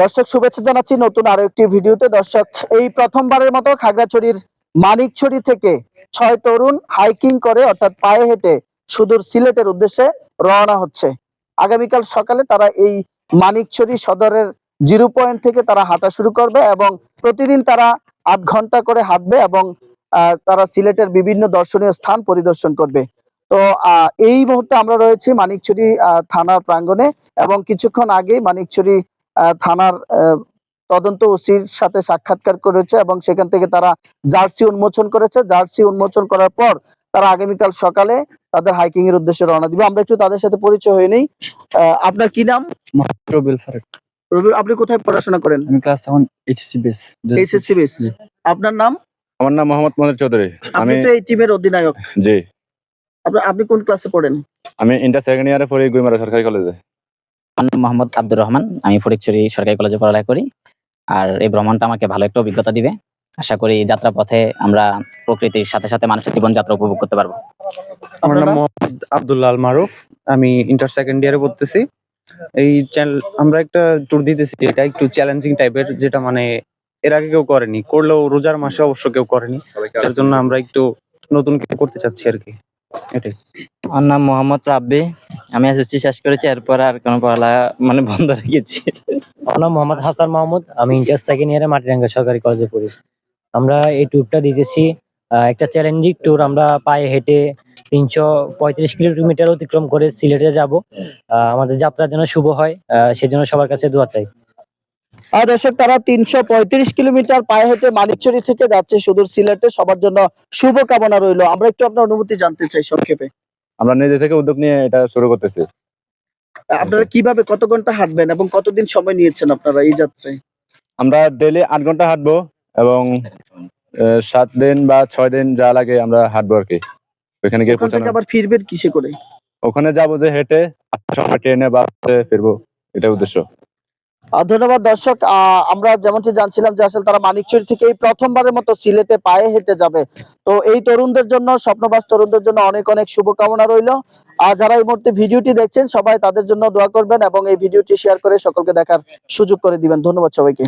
দর্শক, শুভেচ্ছা জানাচ্ছি নতুন আরও একটি ভিডিওতে। দর্শক, এই প্রথমবারের মতো খাগড়াছড়ির মানিকছড়ি থেকে ছয় তরুণ হাইকিং করে, অর্থাৎ পায়ে হেঁটে সুদূর সিলেটের উদ্দেশ্যে রওনা হচ্ছে। আগামীকাল সকালে তারা এই মানিকছড়ি সদরের জিরো পয়েন্ট থেকে তারা হাঁটা শুরু করবে এবং প্রতিদিন তারা আট ঘণ্টা করে হাঁটবে এবং তারা সিলেটের বিভিন্ন দর্শনীয় স্থান পরিদর্শন করবে। তো এই মুহূর্তে আমরা রয়েছি মানিকছড়ি থানার প্রাঙ্গণে এবং কিছুক্ষণ আগেই মানিকছড়ি থানার আহ, তদন্ত ওসির সাথে সাক্ষাৎকার করেছে এবং সেখান থেকে তারা জার্সি উন্মোচন করেছে। জার্সি উন্মোচন করার পর তারা আগামীকাল সকালে তাদের হাইকিং এর উদ্দেশ্যে রওনা দিবে। আমরা একটু তাদের সাথে পরিচয় হয়ে নেই। আহ, আপনার কি নাম? রবিউল ফারুক। রবি আপনি কোথায় পড়াশোনা করেন? আমি ক্লাস এখন এইচএসসি বেস এইচএসসি বেস আপনার নাম? আমার নাম মোহাম্মদ মনির চৌধুরী। আমি তো এই টিমের অধিনায়ক। জি। আপনি আপনি কোন ক্লাসে পড়েন? আমি ইন্টার সেকেন্ড ইয়ারে পড়ি গুইমারা সরকারি কলেজে মোহাম্মদ আব্দুর রহমান। আমি ফটিকছড়ি সরকারি কলেজে পড়ালেখা করি। আর এই ভ্রমণটা আমাকে ভালো একটা অভিজ্ঞতা দিবে। আশা করি যাত্রা পথে আমরা প্রকৃতির সাথে সাথে মানুষের জীবনযাত্রা উপভোগ করতে পারব। আমার নাম নাম? মোহাম্মদ আব্দুল্লাহ আল মারুফ। আমি ইন্টার সেকেন্ড ইয়ারে পড়তেছি। এই চ্যানেল আমরা একটা ট্যুর দিতেছি এটা একটু চ্যালেঞ্জিং টাইপের যেটা মানে এর আগে কেউ করেনি। করলেও রোজার মাসে অবশ্য কেউ করেনি। যার জন্য আমরা একটু নতুন কিছু করতে চাচ্ছি আর কি। আমার নাম মোহাম্মদ রাব্বি। আমি এসএসসি শেষ করেছি, এরপর আর কোনো পড়ালেখা মানে বন্ধ রেখেছি আমার নাম মোহাম্মদ হাসান মাহমুদ। আমি ইন্টার সেকেন্ড ইয়ারে মাটিরাঙ্গা সরকারি কলেজে পড়ি। আমরা এই ট্যুরটা দিতেছি। একটা চ্যালেঞ্জিং ট্যুর আমরা পায়ে হেঁটে তিনশো পঁয়ত্রিশ কিলোমিটার অতিক্রম করে সিলেটে যাব। আমাদের যাত্রা যেন শুভ হয়। সেজন্য সবার কাছে দোয়া চাই। দর্শক তারা তিনশো পঁয়ত্রিশ কিলোমিটার পায়ে হেঁটে মানিকছড়ি থেকে যাচ্ছে সুদূর সিলেটে। সবার জন্য শুভ কামনা রইল। আমরা একটু আপনার অনুভূতি জানতে চাই সংক্ষেপে। আমরা নিজে থেকে উদ্যোগ নিয়ে এটা শুরু করতেছি। আপনারা কীভাবে কত ঘণ্টা হাঁটবেন এবং কতদিন সময় নিয়েছেন আপনারা এই যাত্রায়? আমরা ডেলি আট ঘণ্টা হাঁটবো এবং সাত দিন বা ছয় দিন যা লাগে আমরা হাঁটবো আর কি। ওইখানে গিয়ে ওখান পৌঁছানো। আবার ফিরবেন কিসে করে? ওখানে যাব যে হেঁটে সময় ট্রেনে বা বাসে ফিরবো এটা উদ্দেশ্য। ধন্যবাদ দর্শক। আমরা যেমনটি জানছিলাম যে আসলে তারা মানিকচুরি থেকে এই প্রথমবারের মতো সিলেটে পায়ে হেঁটে যাবে। তো এই তরুণদের জন্য স্বপ্নবাস তরুণদের জন্য অনেক অনেক শুভকামনা রইল। আর যারা এই মুহূর্তে ভিডিওটি দেখছেন, সবাই তাদের জন্য দোয়া করবেন এবং এই ভিডিওটি শেয়ার করে সকলকে দেখার সুযোগ করে দিবেন। ধন্যবাদ সবাইকে।